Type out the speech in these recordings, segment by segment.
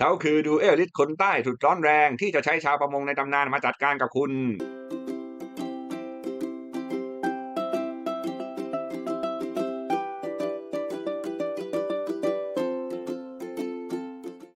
เขาคือดูเอลิสคนใต้สุดร้อนแรงที่จะใช้ชาวประมงในตำนานมาจัดการกับคุณ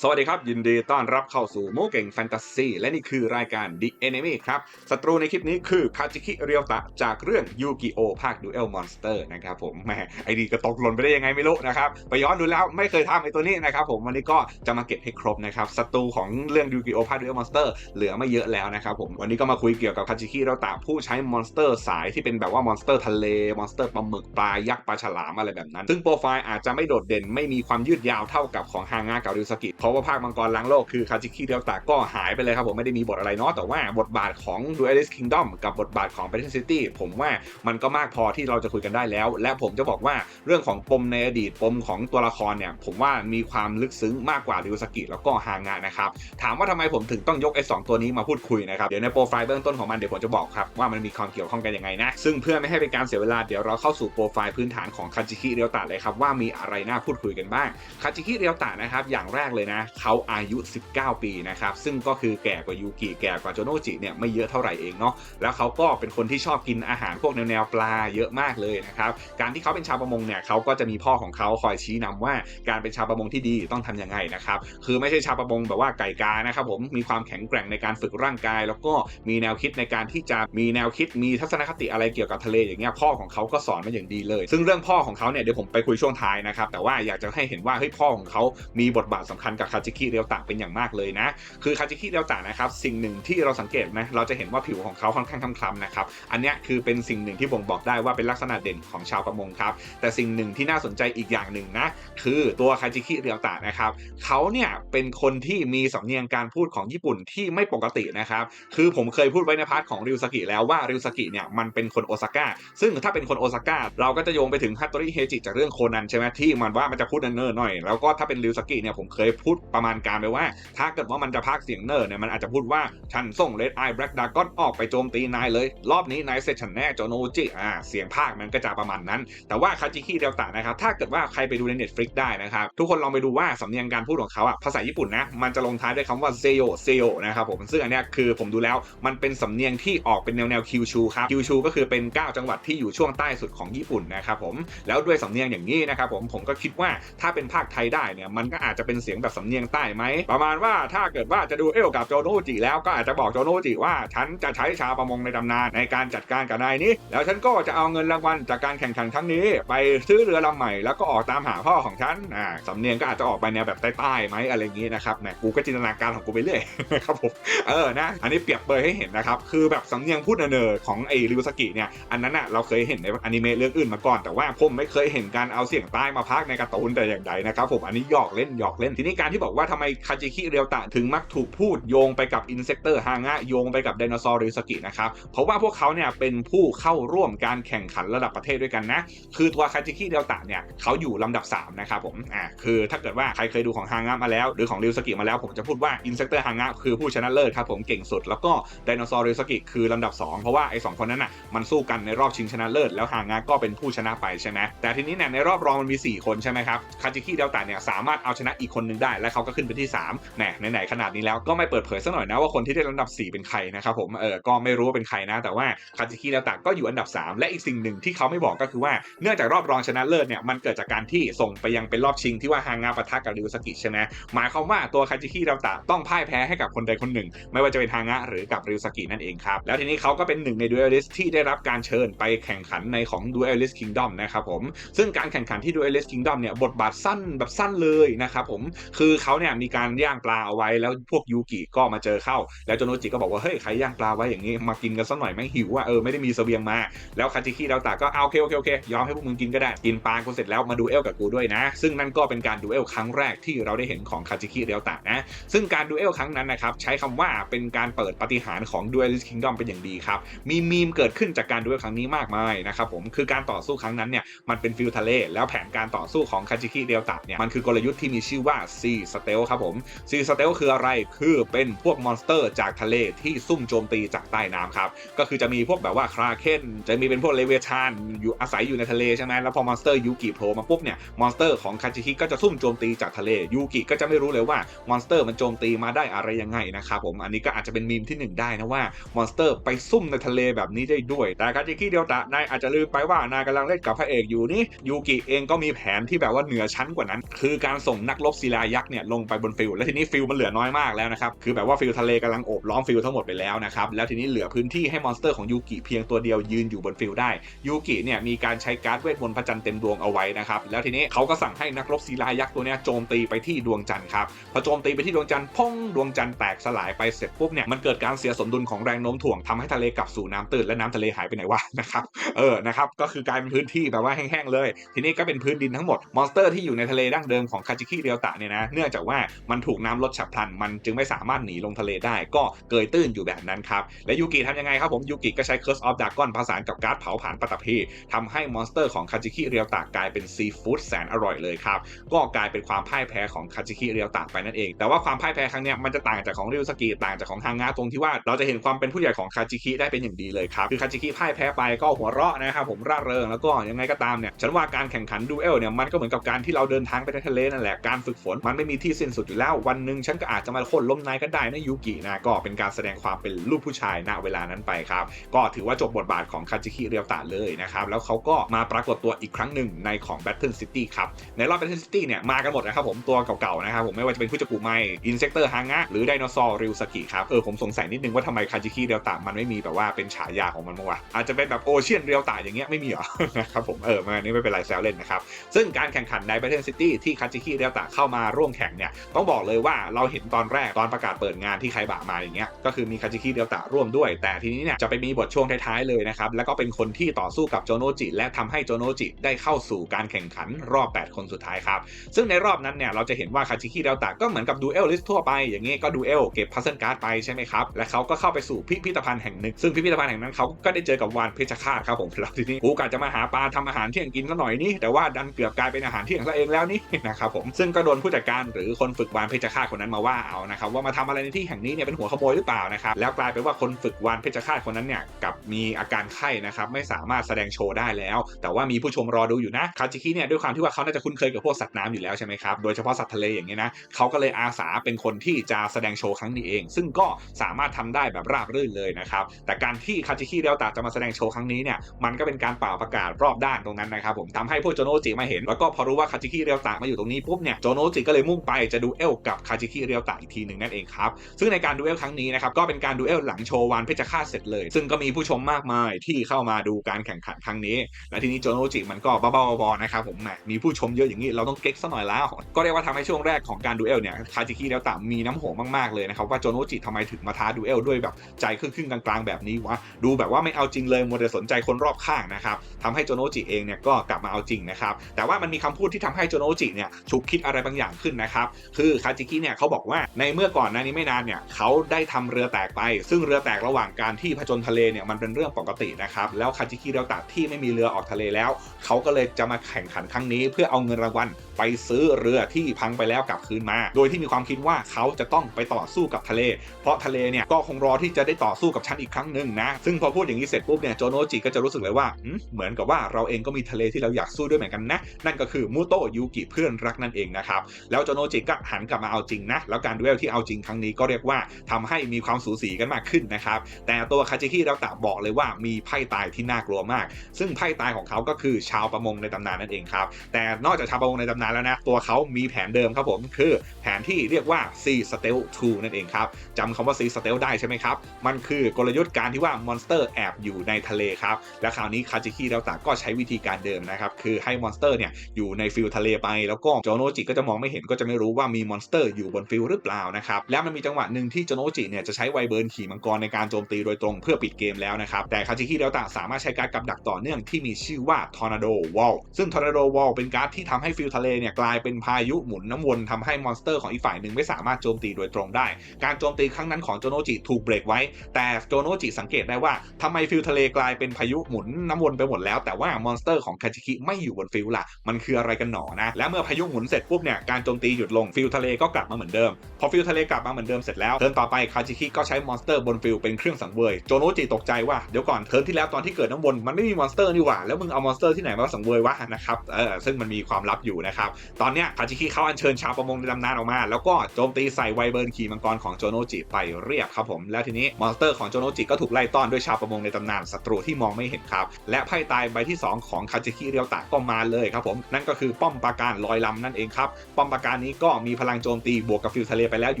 สวัสดีครับ ยินดีต้อนรับเข้าสู่โมเก่งแฟนตาซีและนี่คือรายการ The Enemy ครับศัตรูในคลิปนี้คือคาจิคิเรียวตะจากเรื่องยูกิโอภาค Duel Monster นะครับผมแหมไอดีก็ตกหล่นไปได้ยังไงไม่รู้นะครับ ไปย้อนดูแล้วไม่เคยทำไอตัวนี้นะครับผมวันนี้ก็จะมาเก็บให้ครบนะครับศัตรูของเรื่องยูกิโอภาค Duel Monster เหลือไม่เยอะแล้วนะครับผมวันนี้ก็มาคุยเกี่ยวกับคาจิคิเรียวตะผู้ใช้มอนสเตอร์สายที่เป็นแบบว่ามอนสเตอร์ทะเลมอนสเตอร์ปลาหมึกปลายักษ์ปลาฉลามอะไรแบบนั้น ซึ่งโปรไฟล์อาจจะไม่โดดเด่นไม่มีความยืดยาวเท่ากับของฮางากับริสกิเพราะว่าภาคมังกรล้างโลกคือคาจิคิเดลตาก็หายไปเลยครับผมไม่ได้มีบทอะไรเนาะแต่ว่าบทบาทของ Duelist Kingdom กับบทบาทของ p a t i o n City ผมว่ามันก็มากพอที่เราจะคุยกันได้แล้ว และผมจะบอกว่าเรื่องของปมในอดีตปมของตัวละครเนี่ยผมว่ามีความลึกซึ้งมากกว่าริวสกิแล้วก็ฮางะนะครับถามว่าทำไมผมถึงต้องยกไอ้สองตัวนี้มาพูดคุยนะครับเดี๋ยวในโปรไฟล์เบื้องต้นของมันเดี๋ยวผมจะบอกครับว่ามันมีความเกี่ยวข้องกันยังไงนะซึ่งเพื่อไม่ให้เป็นการเสียเวลาเดี๋ยวเราเข้าสู่โปรไฟล์พื้นฐานของคาจิคิเรียวตะเลยครับว่ามีอะไรน่าพูดคุยกันบ้างคาจิคิเรียวตะนะครับอย่างแรกเลยนะเขาอายุ 19 ปีนะครับ ซึ่งก็คือแก่กว่ายูกิแก่กว่าโจโนจิเนี่ยไม่เยอะเท่าไหร่เองเนาะแล้วเขาก็เป็นคนที่ชอบกินอาหารพวกแนวแนวปลาเยอะมากเลยนะครับการที่เขาเป็นชาวประมงเนี่ยเขาก็จะมีพ่อของเขาคอยชี้นำว่าการเป็นชาวประมงที่ดีต้องทำยังไงนะครับคือไม่ใช่ชาวประมงแบบว่าไก่กานะครับผมมีความแข็งแกร่งในการฝึกร่างกาย แล้วก็มีแนวคิดในการที่จะมีแนวคิดมีทัศนคติอะไรเกี่ยวกับทะเลอย่างเงี้ยพ่อของเขาก็สอนมาอย่างดีเลย ซึ่งเรื่องพ่อของเขาเนี่ยเดี๋ยวผมไปคุยช่วงท้ายนะครับแต่ว่าอยากจะให้เห็นว่าเฮ้ยพ่อของเขามีบทบาทสำคัญกับคาจิคิเรียวตะเป็นอย่างมากเลยนะ คือคาจิคิเรียวตะนะครับสิ่งหนึ่งที่เราสังเกตนะเราจะเห็นว่าผิวของเขาค่อนข้างคล้ำๆนะครับอันนี้คือเป็นสิ่งหนึ่งที่บ่งบอกได้ว่าเป็นลักษณะเด่นของชาวประมงครับแต่สิ่งหนึ่งที่น่าสนใจอีกอย่างหนึ่งนะคือตัวคาจิคิเรียวตะนะครับเขาเนี่ยเป็นคนที่มีสำเนียงการพูดของญี่ปุ่นที่ไม่ปกตินะครับคือผมเคยพูดไว้ในพาร์ทของริวสกิแล้วว่าริวสกิเนี่ยมันเป็นคนโอซาก้าซึ่งถ้าเป็นคนโอซาก้าเราก็จะโยงไปถึงฮัตโตริเฮจิจากเรื่องโคนันใช่ไหมที่มันว่ามันจะพูดเนิร์หน่อยแล้วก็ถ้าเป็นริวสกิเนี่ยผมเคยพูดประมาณการไปว่า ถ้าเกิดว่ามันจะพากเสียงเนอร์เนี่ยมันอาจจะพูดว่าฉันส่งเลดไอแบล็กดากอนออกไปโจมตีนายเลย รอบนี้นายเสร็จฉันแน่โจโนจิอ่าเสียงพากมันก็จะประมาณนั้น แต่ว่าคาจิคิเดลตะนะครับถ้าเกิดว่าใครไปดูใน Netflix ได้นะครับทุกคนลองไปดูว่าสำเนียงการพูดของเขาอะภาษาญี่ปุ่นนะมันจะลงท้ายด้วยคำว่าเซโยเซโยนะครับผมซึ่งอันนี้คือผมดูแล้วมันเป็นสำเนียงที่ออกเป็นแนวแนวคิวชูครับคิวชูก็คือเป็น 9 จังหวัดที่อยู่ช่วงใต้สุดของญี่ปุ่นนะครับผมแล้วด้วยสำเนียงอย่างนี้นะครับผมผมก็คิดว่าถ้าเป็นภาคไทยได้เนี่ยมันก็อาจจะเป็นเสียงแบบสำเนียงใต้ไหม ประมาณว่าถ้าเกิดว่าจะดูเอลกับโจโนจิแล้วก็อาจจะบอกโจโนจิว่าฉันจะใช้ชาวประมงในตำนานในการจัดการกับนายนี้ แล้วฉันก็จะเอาเงินรางวัลจากการแข่งขันครั้งนี้ ไปซื้อเรือลำใหม่แล้วก็ออกตามหาพ่อของฉันอ่าสำเนียงก็อาจจะออกไปแนวแบบใต้ๆไหมอะไรอย่างนี้นะครับแหมกูก็จินตนาการของกูไปเรื่อยนะครับผมเออนะ อันนี้เปรียบเปยให้เห็นนะครับคือแบบสำเนียงพูดเนอของไอริวสกิเนี่ยอันนั้นอะเราเคยเห็นในอนิเมะเรื่องอื่นมาก่อนแต่ว่าผมไม่เคยเห็นการเอาเสียงใต้มาพากในการ์ตูนแต่อย่างใดนะครับผมอันนี้หยอกเล่นหยอกเล่นทีนี้การที่บอกว่าทำไมคาจิคิเรียวตะถึงมักถูกพูดโยงไปกับอินเซกเตอร์ฮางะโยงไปกับไดโนเสาร์ริวสกินะครับ เพราะว่าพวกเขาเนี่ยเป็นผู้เข้าร่วมการแข่งขันระดับประเทศด้วยกันนะ คือตัวคาจิคิเดลตะเนี่ยเขาอยู่ลำดับ 3 นะครับผมอ่าคือถ้าเกิดว่าใครเคยดูของฮางะมาแล้ว หรือของริวสกิมาแล้วผมจะพูดว่าอินเซกเตอร์ฮางะคือผู้ชนะเลิศครับผมเก่งสุด แล้วก็ไดโนเสาร์ริวสกิคือลำดับ 2 เพราะว่าไอ้สองคนนั้นน่ะมันสู้กันในรอบชิงชนะเลิศแล้วฮางะก็เป็นผู้ชนะไปใช่ไหมแต่ทีนี้เนี่ยในรอบรองมันมี 4 คนใช่ไหมครับคาจิคิเดลตะเนี่ยสามารถเอาชนะอีกคนนึงได้และเขาก็ขึ้นไปที่3แหมไหนๆขนาดนี้แล้วก็ไม่เปิดเผยสักหน่อยนะว่าคนที่ได้ลำดับ 4 เป็นใครนะครับผมเออก็ไม่รู้ว่าเป็นใครนะ แต่ว่าคาจิคิเดลตะก็อยู่อันดับ 3 และอีกสิ่งหนึ่งที่เขาไม่บอกก็คือว่าเนื่องจากรอบรองชนะเลิศเนี่ยมันเกิดจากการที่ส่งไปยังเป็นรอบชิงที่ว่าฮางาปะทะกับริวสกิใช่ไหมหมายความว่าตัวคาจิคิเดลตะต้องพ่ายแพ้ให้กับคนใดคนหนึ่ง ไม่ว่าจะเป็นฮางะหรือกับริวสกินั่นเองครับแล้วทีนี้เขาก็เป็นหนึ่งในดูเอลิสที่ได้รับการเชิญไปแข่งขันในของ Duelist Kingdom นะครับผมซึ่งการแข่งขันที่ Duelist Kingdom เนี่ยบทบาทสั้นแบบสั้นเลยนะครับผมคืือเขาเนี่ยมีการย่างปลาเอาไว้แล้วพวกยูกิก็มาเจอเข้า แล้วโจโนจิก็บอกว่าเฮ้ยใครย่างปลาไว้อย่างนี้มากินกันสักหน่อยไม่หิวว่าเออไม่ได้มีเสบียงมาแล้วคาจิคิเดลตะก็เอาโอเคโอเคโอเคยอมให้พวกมึงกินก็ได้กินปลากูเสร็จแล้วมาดูเอลกับกูด้วยนะ ซึ่งนั่นก็เป็นการดูเอลครั้งแรกที่เราได้เห็นของคาจิคิเดลตะนะซึ่งการดูเอลครั้งนั้นนะครับใช้คำว่าเป็นการเปิดปฏิหารของ Duelist Kingdom เป็นอย่างดีครับมีมีมเกิดขึ้นจากการดูเอลครั้งนี้มากมายนะครับผมคือการต่อสู้ครั้งนั้นเนี่ยมันเป็นฟิลทะเลแล้วแผนการต่อสู้ของคาจิคิเดลตะเนี่ยมันคือกลยุทธ์ที่มีชื่อว่า Sea สเตลครับผมซีสเตลคืออะไรคือเป็นพวกมอนสเตอร์จากทะเลที่ซุ่มโจมตีจากใต้น้ำครับ ก็คือจะมีพวกแบบว่าคราเคนจะมีเป็นพวกเลเวชานอยู่อาศัยอยู่ในทะเลใช่ไหมแล้วพอมอนสเตอร์ยูกิโผล่มาปุ๊บเนี่ยมอนสเตอร์ของคาจิคิก็จะซุ่มโจมตีจากทะเลยูกิก็จะไม่รู้เลยว่ามอนสเตอร์มันโจมตีมาได้อะไรยังไงนะครับผมอันนี้ก็อาจจะเป็นมีมที่หนึ่งได้นะว่ามอนสเตอร์ไปซุ่มในทะเลแบบนี้ได้ด้วย แต่คาจิคิเดียวตะนายอาจจะลืมไปว่านายกำลังเล่นกับพระเอกอยู่นี่ยูกิเองก็มีแผนที่แบบว่าเหนือชั้นกว่านั้น คือการส่งนักรบศิลายักษเนี่ยลงไปบนฟิลแล้วทีนี้ฟิลมันเหลือน้อยมากแล้วนะครับคือแบบว่าฟิลทะเลกำลังโอบล้อมฟิลทั้งหมดไปแล้วนะครับแล้วทีนี้เหลือพื้นที่ให้มอนสเตอร์ของยูกิเพียงตัวเดียวยืนอยู่บนฟิลได้ยูกิเนี่ยมีการใช้การ์ดเวทมนต์พระจันทร์เต็มดวงเอาไว้นะครับแล้วทีนี้เขาก็สั่งให้นักรบศิลายักษ์ตัวเนี้ยโจมตีไปที่ดวงจันทร์ครับพอโจมตีไปที่ดวงจันทร์พ่องดวงจันทร์แตกสลายไปเสร็จปุ๊บเนี่ยมันเกิดการเสียสมดุลของแรงโน้มถ่วงทำให้ทะเลกลับสู่น้ำตื้นและน้ำทะเลหายไปไหนวะนะครับเออนะครับก็คือกลายเป็นพื้นที่แบบว่าแห้งๆเลย ทีนี้ก็เป็นพื้นดินทั้งหมดมอนสเตอร์ที่อยู่ในทะเลดั้งเดิมของคาจิคิเรียวตะเนี่ยนะเนื่องจากว่ามันถูกน้ำลดฉับพลัน มันจึงไม่สามารถหนีลงทะเลได้ ก็เกยตื้นอยู่แบบนั้นครับ และยูกิทำยังไงครับผมยูกิก็ใช้ Curse of Dragon ผสานกับการ์ดเผาผลาญปัตตภีทำให้มอนสเตอร์ของคาจิคิเรียวตะกลายเป็นซีฟู้ดแสนอร่อยเลยครับ ก็กลายเป็นความพ่ายแพ้ของคาจิคิเรียวตะไปนั่นเอง แต่ว่าความพ่ายแพ้ครั้งนี้มันจะต่างจากของริวสกิต่างจากของฮางงะตรงที่ว่าเราจะเห็นความเป็นผู้ใหญ่ของคาจิคิได้เป็นอย่างดีเลยครับคือคาจิคิพ่ายแพ้ไปก็หัวเราะนะครับผมร่าเริงแล้วก็ยังไงก็ตามเนี่ยฉันว่าการแข่งขันดูเอลเนี่ยมันก็เหมือนกับการที่เราเดินทางไปในทะเลนั่นแหละการฝึกฝนมันไม่มีที่สิ้นสุดอยู่แล้ว วันหนึ่งฉันก็อาจจะมาโค่นล้มนายก็ได้นะยูกินะก็เป็นการแสดงความเป็นลูกผู้ชายณเวลานั้นไปครับ ก็ถือว่าจบบทบาทของคาจิคิเรียวตะเลยนะครับ แล้วเขาก็มาปรากฏตัวอีกครั้งหนึ่งในของ Battle City ครับ ในรอบ Battle City เนี่ยมากันหมดนะครับผมตัวเก่าๆนะครับผมไม่ว่าจะเป็นผู้จักุไมอินเซกเตอร์ฮางะหรือไดโนเสาร์ริวสกิครับเออผมสงสัยนิดนึงว่าทำไมคาจิคิเรียวตะมันไม่มีแบบว่าเป็นฉายาของมันมั้งวะอาจจะเป็นแบบโอเชียนเรียวตะอย่างเงี้ยไม่มีหรอนะครับผมเออมานนี้ไม่เป็นไรแซวเล่นนะครับซึ่งการแข่งขันใน Battle City ที่คาจิคิเรียวตะเข้ามาร่วมข่งเนี่ยต้องบอกเลยว่าเราเห็นตอนแรกตอนประกาศเปิดงานที่ใครบะมาอย่างเงี้ยก็คือมีคาจิคิเรียวตะร่วมด้วย แต่ทีนี้เนี่ยจะไปมีบทช่วงท้ายๆเลยนะครับแล้วก็เป็นคนที่ต่อสู้กับโจโนจิ และทำให้โจโนจิได้เข้าสู่การแข่งขันรอบ 8 คนสุดท้ายครับซึ่งในรอบนั้นเนี่ยเราจะเห็นว่าคาจิคิเรียวตะก็เหมือนกับดูเอลลิสทั่วไปอย่างเงี้ก็ดูเอลเก็บพัซเซิลการ์ดไปใช่ไหมครับและเขาก็เข้าไปสู่พิพิธภัณฑ์แห่งหนึ่งซึ่งพิพิธภัณฑ์แห่งนั้นเขาก็ได้เจอกับวานเพชรฆาตครับผมแล้วทีนี้กูกะจะมาหาปลาทำอาหารเที่ยงกินซะหน่อยนี่แต่ว่าดันเกือบกลายเป็นอาหารเที่ยงซะเองแล้วนี่นะครับผมซึ่งก็โดนผู้จัดการหรือคนฝึกวานเพชรฆาตคนนั้นมาว่าเอานะครับว่ามาทำอะไรในที่แห่งนี้เนี่ยเป็นหัวขโมยหรือเปล่านะครับแล้วกลายเป็นว่าคนฝึกวานเพชรฆาตคนนั้นเนี่ยกับมีอาการไข้นะครับไม่สามารถแสดงโชว์ได้แล้ว แต่ว่ามีผู้ชมรอดูอยู่นะคาจิคิเนี่ยด้วยความที่ว่าเขาน่าจะคุ้นเคยกับพวกสัตว์น้ำอยู่แล้วใช่ไหมครับโดยเฉพาะสัตว์ทะเลอย่างเงี้ยนะเขาก็เลยอาสาเป็นคนที่จะแสดงโชว์ครั้งนี้เอง ซึ่งก็สามารถทำได้แบบราบรื่นเลยนะครับแต่การที่คาจิคิเรียวตะจะมาแสดงโชว์ครั้งนี้เนี่ยมันก็เป็นการเป่าประกาศรอบด้านตรงนั้นนะครับผมทำให้พวกโจโนจิมาเห็น แล้วก็พอรู้ว่าคาจิคิเรียวตะมาอยู่ตรงนี้ปุ๊บเนี่ยโจโนจิก็เลยมุ่งไปจะดูเอลกับคาจิคิเรียวตะอีกทีหนึ่งนั่นเองครับ ซึ่งในการดูเอลครั้งนี้นะครับก็เป็นการดูเอลหลังโชว์วานเพชรฆาตเสร็จเลย ซึ่งก็มีผู้ชมมากมายที่เข้ามาดูการแข่งขันครั้งนี้ และทีนี้โจโนจิมันก็บ้าๆบอๆนะครับผมแหมมีผู้ชมเยอะอย่างนี้เราต้องเก๊กซะหน่อยแล้ว ก็เรียกว่าทำให้ช่วงแรกของการดูเอลเนี่ยคาจิคิเรียวตะมีน้ำโหมากๆเลยนะครับว่าโจโนจิทำไมถึงมาท้าดูเอลด้วยแบบใจครึ่งๆกลางๆ แบบนี้วะดูแบบว่าไม่เอาจริงเลยมัวแต่สนใจคนรอบข้างนะครับทำให้โจโนจิเองเนี่ยก็กลับมาเอาจริงนะครับแต่ว่ามันมีคำพูดที่ทำให้โจโนจิเนี่ยฉุกคิดอะไรบางอย่างขึ้นนะครับคือคาจิคิเนี่ยเขาบอกว่าในเมื่อก่อนหน้านี้ไม่นานเนี่ยเขาได้ทำเรือแตกไป ซึ่งเรือแตกระหว่างการที่ผจญทะเลเนี่ยมันเป็นเรื่องปกตินะครับแล้วคาจิคิเรียวตะที่ไม่มีเรือออกทะเลแล้วเขาก็เลยจะมาแข่งขันครั้งนี้ เพื่อเอาเงินรางวัลไปซื้อเรือที่พังไปแล้วกลับคืนมา โดยที่มีความคิดว่าเขาจะต้องไปต่อสู้กับทะเล เพราะทะเลเนี่ยก็คงรอที่จะได้ต่อสู้กับฉันอีกครั้งหนึ่งนะ ซึ่งพอพูดอย่างนี้เสร็จปุ๊บเนี่ยโจโนจิก็จะรู้สึกเลยว่าเหมือนกับว่าเราเองก็มีทะเลที่เราอยากสู้ด้วยเหมือนกันนะ นั่นก็คือมูโตะยูกิเพื่อนรักนั่นเองนะครับแล้วโจโนจิก็หันกลับมาเอาจริงนะ แล้วการดูเอลที่เอาจริงครั้งนี้ก็เรียกว่าทำให้มีความสูสีกันมากขึ้นนะครับ แต่ตัวคาจิคิเราตะบอกเลยว่ามีไพ่ตายที่น่ากลัวมาก ซึ่งไพ่ตายของเขาก็คือชาวประมงในตำนานนั่นเองครับ แต่นอกจากชาวประมงในตำนานแล้วนะ ตัวเขามีแผนเดิมครับผม คือแผนที่เรียกว่า Sea Stealth 2นั่นเองครับจำคำว่า Sea Stealth ได้ใช่ไหมครับ มันคือกลยุทธ์การที่ว่ามอนสเตอร์แอบอยู่ในทะเลครับ และคราวนี้คาจิคิแล้วตาก็ใช้วิธีการเดิมนะครับ คือให้มอนสเตอร์เนี่ยอยู่ในฟิลทะเลไป แล้วก็โจโนจิก็จะมองไม่เห็นก็จะไม่รู้ว่ามีมอนสเตอร์อยู่บนฟิลหรือเปล่านะครับแล้วมันมีจังหวะหนึ่งที่โจโนจิเนี่ยจะใช้ไวเบิร์นขี่มังกรในการโจมตีโดยตรงเพื่อปิดเกมแล้วนะครับแต่คาจิคิแล้วตาสามารถใช้การกับดักต่อเนื่องที่มีชื่อว่าทอร์นาโดวอลซึ่งทอร์นาโดวอลเป็นการ์ดที่ทำให้ฟิลทะเลเนี่ยกลายเป็นพายุหมุนน้ำวนทำให้มอนสเตอร์ของอีกฝ่ายหนึ่งไม่สามารถโจมตีโดยตรงได้ การโจมตีครั้งนั้นของโจโนจิถูกเบรกไว้ แต่โจโนจิสังเกตได้ว่าทำไมฟิลทะเลกลายเป็นพายุหมุนน้ำวนไปหมดแล้ว แต่ว่ามอนสเตอร์ของคาจิคิไม่อยู่บนฟิลล่ะมันคืออะไรกันหนอนะแล้วเมื่อพายุหมุนเสร็จปุ๊บเนี่ยการโจมตีตีหยุดลงฟิลทะเลก็กลับมาเหมือนเดิม พอฟิลทะเลกลับมาเหมือนเดิมเสร็จแล้วเทิร์นต่อไปคาจิคิก็ใช้มอนสเตอร์บนฟิลเป็นเครื่องสังเวยโจโนจิตกใจว่าเดี๋ยวก่อนเทิร์นที่แล้วตอนที่เกิดน้ำวนมันไม่มีมอนสเตอร์นี่หว่าแล้วมึงเอามอนสเตอร์ที่ไหนมาสังเวยวะนะครับเออซึ่งมันมีความลับอยู่นะครับตอนเนี้ยคาจิคิเขาอัญเชิญชาวประมงในตำนานออกมา แล้วก็โจมตีใส่ไวเบิร์นขี่มังกรของโจโนจิไปเรียบครับผมแล้วทีนี้มอนสเตอร์ของโจโนจิก็ถูกไล่ต้อนด้วยชาวประมงในตำนานศัตรูที่มองไม่เห็นครับและไพ่ตายใบที่สองของคาจิคิเรียวตะก็มาเลยครับผมนั่นก็คือป้อมปราการลอยลำนั่นเองครับป้อมปราการนี้ก็มีพลังโจมตีบวกกับฟิวทะเลไปแล้วอ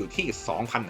ยู่ที่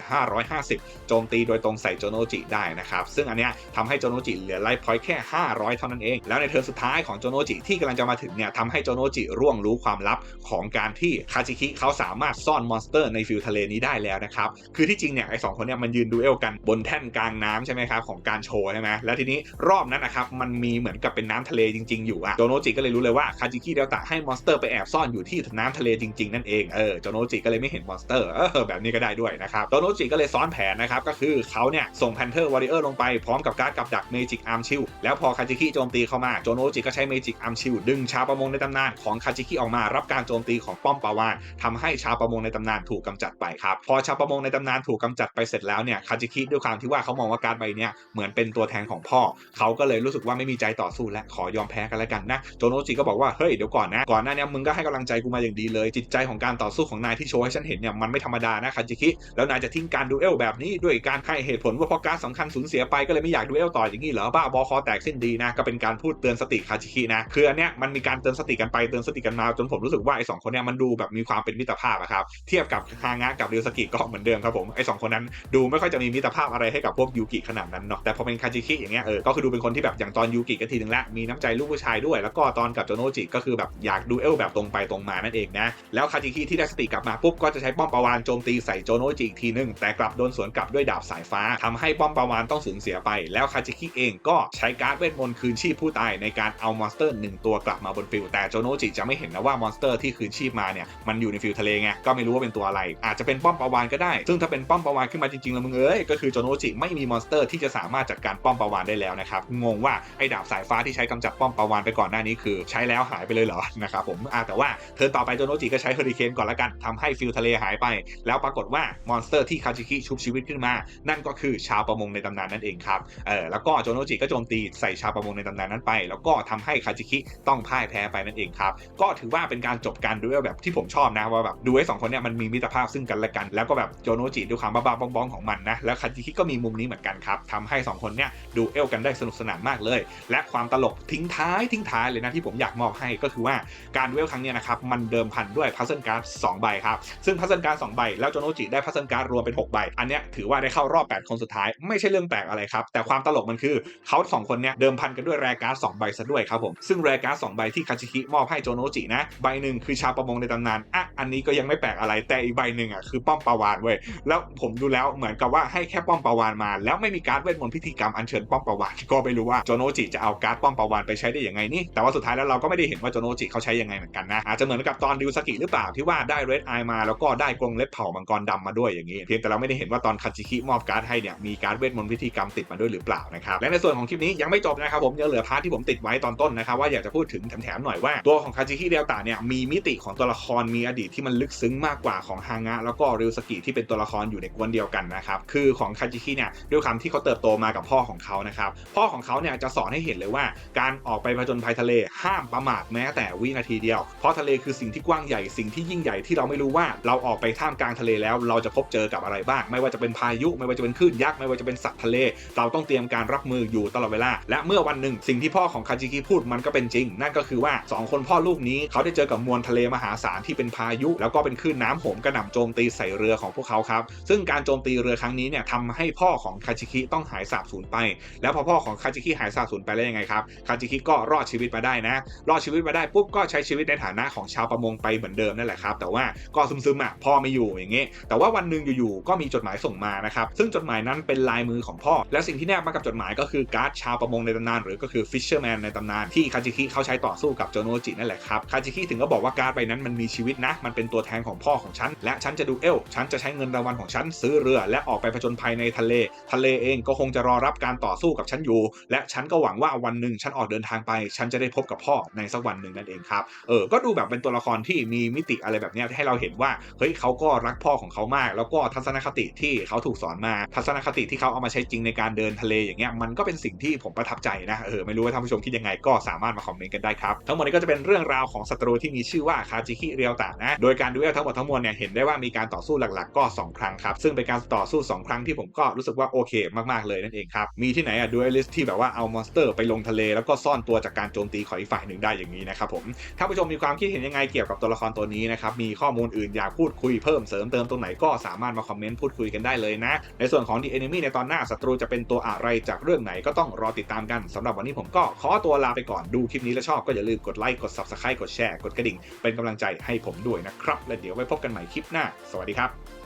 2,550 โจมตีโดยตรงใส่โจโนจิได้นะครับซึ่งอันเนี้ยทำให้โจโนจิเหลือไลฟ์พอยต์แค่ 500 เท่านั้นเอง แล้วในเทิร์นสุดท้ายของโจโนจิที่กำลังจะมาถึงเนี่ยทำให้โจโนจิร่วงรู้ความลับของการที่คาจิคิเขาสามารถซ่อนมอนสเตอร์ในฟิวทะเลนี้ได้แล้วนะครับคือที่จริงเนี่ยไอ้สองคนเนี่ยมันยืนดูเอลกันบนแท่นกลางน้ำใช่ไหมครับของการโชว์ใช่ไหมแล้วทีนี้รอบนั้นนะครับมันมีเหมือนกับเป็นน้ำทะเลจริง ๆอยู่อะโจโนจิก็เลยรู้เลยว่าคาจิคิเดลตะให้มอนสเตอร์ไปแอบซ่อนอยู่ที่น้ำทะเลจริงๆนั่นเองเออโจโนจิก็เลยไม่เห็นมอนสเตอร์เออแบบนี้ก็ได้ด้วยนะครับโจโนจิก็เลยซ้อนแผนนะครับก็คือเขาเนี่ยส่งแพนเทอร์วอริเออร์ลงไปพร้อมกับการ์ดกับดักเมจิกอาร์มชิลแล้วพอคาจิคิโจมตีเข้ามาโจโนจิก็ใช้เมจิกอาร์มชิลดึงชาวประมงในตำนานของคาจิคิออกมารับการโจมตีของป้อมปาวานทำให้ชาวประมงในตำนานถูกกำจัดไปครับพอชาวประมงในตำนานถูกกำจัดไปเสร็จแล้วเนี่ยคาจิคิด้วยความที่ว่าเขามองว่าการ์ดใบเนี้ยเหมือนเป็นตัวแทนของพ่อเขาก็เลยรู้สึกว่าไม่มีใจต่อสู้และขอยอมแพ้กันแล้วกันนะโจโนจิก็บอกว่าเฮ้ยเดี๋ยวก่อนนะก่อนหน้านี้มึงก็ให้กำลังใจกูมาอย่างดีเลยจิตใจของการต่อสู้ของนายที่โชว์ให้ฉันเห็นเนี่ยมันไม่ธรรมดานะคาจิคิแล้วนายจะทิ้งการดูเอลแบบนี้ด้วยการให้เหตุผลว่าเพราะการสำคัญสูญเสียไปก็เลยไม่อยากดูเอลต่ออย่างนี้เหรอบ้าบอคอแตกสิ้นดีนะก็เป็นการพูดเตือนสติคาจิคินะคืออันเนี้ยมันมีการเตือนสติกันไปเตือนสติกันมาจนผมรู้สึกว่าไอ้สองคนเนี้ยมันดูแบบมีความเป็นมิตรภาพอะครับเทียบกับฮางะกับเรียวสกิก็เหมือนเดิมครับผมไอ้สองคนนั้นดูไม่ค่อยจะมีมิตรภาพอะไรให้กับพวกยูกิขนาดนั้นเนาะแต่พอเป็นคาจิคิอย่างเงี้ยเออก็คือดูเป็นคนที่แบบอย่างตอนยูกิก็ทีนึงละมีน้ำใจลูกผู้ชายด้วย แล้วก็ตอนกับโจโนจิก็คือแบบอยากดูเอลแบบตรงไปตรงมานั่นเองนะแล้วคาจิคิที่ได้สติกลับมาปุ๊บก็จะใช้ป้อมปาวานโจมตีใส่โจโนจิอีกทีนึง แต่กลับโดนสวนกลับด้วยดาบสายฟ้าทำให้ป้อมปาวานต้องสูญเสียไป แล้วคาจิคิเองก็ใช้การ์ดเวทมนต์คืนชีพผู้ตายในการเอามอนสเตอร์หนึ่งตัวกลับมาบนฟิลแต่โจโนจิจะไม่เห็นนะว่ามอนสเตอร์ที่คืนชีพมาเนี่ยมันอยู่ในฟิลทะเลไงก็ไม่รู้ว่าเป็นตัวอะไร อาจจะเป็นป้อมปาวานก็ได้ ซึ่งถ้าเป็นป้อมปาวานขึ้นมาจริงๆแล้วมึงเอ้ยก็คือโจโนจิไม่มีมอนสเตอร์ที่จะสามารถจัดการป้อมปาวานได้แล้วนะครับงงว่าไอ้ดาบสายฟ้าที่ใช้กำจัดป้อมปาวานไปก่อนหน้านี้คือ ใช้แล้วหายไปเลยเหรอนะครับผมอ่าแต่ว่าเธอต่อไปโจโนจิก็ใช้เฮอริเคนกอนละกันทำให้ฟิลทะเลหายไป แล้วปรากฏว่ามอนสเตอร์ที่คาจิคิชุบชีวิตขึ้นมา นั่นก็คือชาวประมงในตำนานนั่นเองครับเออแล้วก็โจโนจิก็โจมตีใส่ชาวประมงในตำนานนั้นไป แล้วก็ทำให้คาจิคิต้องพ่ายแพ้ไปนั่นเองครับก็ถือว่าเป็นการจบการดูเอลแบบที่ผมชอบนะว่าแบบดูไอ้สองคนเนี้ยมันมีมิตรภาพซึ่งกันและกัน แล้วก็แบบโจโนจิด้วยความบ้าๆบ้องๆของมันนะแล้วคาจิคิก็มีมุมนี้เหมือนกันครับทำให้สองคนเนี้ยดูเอลกันได้สนุกสนานมากเลย และความตลกทิ้งท้ายทิ้งท้ายเลยนะที่ผมอยากมอบให้ก็คือว่าการดูเอลครั้งเนี้ยนะครับมันเดิมพันด้วยพัซเซิลการ์ด2ใบครับ ซึ่งพัซเซิลการ์ด2ใบ แล้วโจโนจิได้พัซเซิลการ์ดรวมเป็น 6 ใบ อันเนี้ยถือว่าได้เข้ารอบ 8 คนสุดท้าย ไม่ใช่เรื่องแปลกอะไรครับ แต่ความตลกมันคือเขาสองคนเนี้ยเดิมพันกันด้วยแรการ์ด2ใบซะด้วยครับผม ซึ่งแรการ์ด2ใบที่คาชิคิมอบให้โจโนจินะ ใบหนึ่งคือชาวประมงในตำนาน อะ อันนี้ก็ยังไม่แปลกอะไร แต่อีกใบหนึ่งอะคือป้อมปาวานเว้ย แล้วผมดูแล้วเหมือนกับว่าให้แค่ป้อมปาวานมา แล้วไม่มีการ์ดเวทมนต์พิธีกรรมอัญเชิญป้อมปาวานก็ไม่รู้ว่าโจโนจิจะเอาการ์ดป้อมปาวานไปใช้ได้ยังไงนี่แต่ว่าสุดท้ายแล้วเราก็ไม่ได้เห็นว่าโจโนจิเขาใช้ยังไงเหมือนกันนะอาจจะเหมือนกับตอนดิวสกิหรือเปล่าที่ว่าได้เรดไอมาแล้วก็ได้กรงเล็บเผามังกรดำมาด้วยอย่างนี้เพียงแต่เราไม่ได้เห็นว่าตอนคาจิคิมอบการ์ดให้เนี่ยมีการเวทมนต์พิธีกรรมติดมาด้วยหรือเปล่านะครับและในส่วนของคลิปนี้ยังไม่จบนะครับผมยังเหลือพาร์ทที่ผมติดไว้ตอนต้นนะครับว่าอยากจะพูดถึงแถมๆหน่อยว่าตัวของคาจิคิเดลตาเนี่ยมีมิติของตัวละครมีอดีตที่มันลึกซึ้งมากกว่าของฮางะแล้วก็ริวสกิที่เป็นตัวละครอยู่ในกวนเดียวกันนะครับคือของคาจิคิเนี่ยด้วยความที่เขาเติบโตมากับพ่อของเขานะครับพ่อของเขาเนี่ยจะสอนให้เห็นเลยว่า การออกไปผจญภัยทะเลห้ามประมาทแม้แต่วินาทีเดียวเพราะทะเลคือสิ่งที่กว้างใหญ่สิ่งที่ยิ่งใหญ่ที่เราไม่รู้ว่าเราออกไปท่ามกลางทะเลแล้ว เราจะพบเจอกับอะไรบ้าง ไม่ว่าจะเป็นพายุ ไม่ว่าจะเป็นคลื่นยักษ์ ไม่ว่าจะเป็นสัตว์ทะเล เราต้องเตรียมการรับมืออยู่ตลอดเวลา และเมื่อวันหนึ่ง สิ่งที่พ่อของคาจิคิพูดมันก็เป็นจริง นั่นก็คือว่าสองคนพ่อลูกนี้เขาได้เจอกับมวลทะเลมหาศาลที่เป็นพายุ แล้วก็เป็นคลื่นน้ำโหมกระหน่ำโจมตีใส่เรือของพวกเขาครับ ซึ่งการโจมตีเรือครั้งนี้เนี่ยทำให้พ่อของคาจิคิต้องหายสาบสูญไป แล้วพอพ่อของคาจิคิหายสาบสูญไปแล้วยังไงครับคาจิคิก็รอดชีวิตมาได้นะ รอดชีวิตมาได้ปุ๊บก็ใช้ชีวิตในฐานะของชาวประมงไปเหมือนเดิมนั่นแหละครับแต่ว่าก็ซึมๆอะพ่อไม่อยู่อย่างเงี้ยแต่ว่าวันหนึ่งอยู่ๆก็มีจดหมายส่งมานะครับซึ่งจดหมายนั้นเป็นลายมือของพ่อ และสิ่งที่แนบมากับจดหมายก็คือการ์ดชาวประมงในตำนานหรือก็คือ Fisherman ในตำนานที่คาจิคิเขาใช้ต่อสู้กับโจโนจินั่นแหละครับคาจิคิถึงก็บอกว่าการ์ดใบนั้นมันมีชีวิตนะมันเป็นตัวแทนของพ่อของฉัน และฉันจะดูเอลฉันจะใช้เงินรางวัลของฉันซื้อเรือ และออกไปผจญภัยในทะเล ทะเลเองก็คงจะรอรับการต่อสู้กับฉันอยู่ และฉันก็หวังว่าวันหนึ่งฉันออกเดินทางไป ฉันจะได้พบกับพ่อในสักวันหนึ่งนั่นเองครับเออก็ดูแบบเป็นตัวละครที่มีมิติอะไรแบบแบบนี้ให้เราเห็นว่าเฮ้ยเขาก็รักพ่อของเขามาก แล้วก็ทัศนคติที่เขาถูกสอนมาทัศนคติที่เขาเอามาใช้จริงในการเดินทะเลอย่างเงี้ยมันก็เป็นสิ่งที่ผมประทับใจนะเออไม่รู้ว่าท่านผู้ชมคิดยังไงก็สามารถมาคอมเมนต์กันได้ครับทั้งหมดนี้ก็จะเป็นเรื่องราวของศัตรูที่มีชื่อว่าคาจิคิเรียวตะนะโดยการดูเอลทั้งหมดทั้งมวลเนี่ยเห็นได้ว่ามีการต่อสู้หลักๆ ก็สองครั้งครับซึ่งเป็นการต่อสู้สองครั้งที่ผมก็รู้สึกว่าโอเคมากๆเลยนั่นเองครับมีที่ไหนอะดูเอลิสที่แบบว่าเอามอนสเตอร์ไปลงทะเลแล้วก็ซ่อนตัวจากการโจมตีของอีกฝ่ายหนึ่งได้อย่างนี้นะครับผมถ้าผู้ชมมีความคิดเห็นยังไงเกี่ยวกับตัวละครตัวนี้นะครับมีข้อมูลอื่นอยากพูดคุยเพิ่มเสริมเติมตรงไหนก็สามารถมาคอมเมนต์พูดคุยกันได้เลยนะ ในส่วนของ The Enemy ในตอนหน้าศัตรูจะเป็นตัวอะไรจากเรื่องไหนก็ต้องรอติดตามกันสำหรับวันนี้ผมก็ขอตัวลาไปก่อนดูคลิปนี้แล้วชอบก็อย่าลืมกดไลค์กด Subscribe กดแชร์กดกระดิ่ง เป็นกำลังใจให้ผมด้วยนะครับ และเดี๋ยวไว้พบกันใหม่คลิปหน้า สวัสดีครับ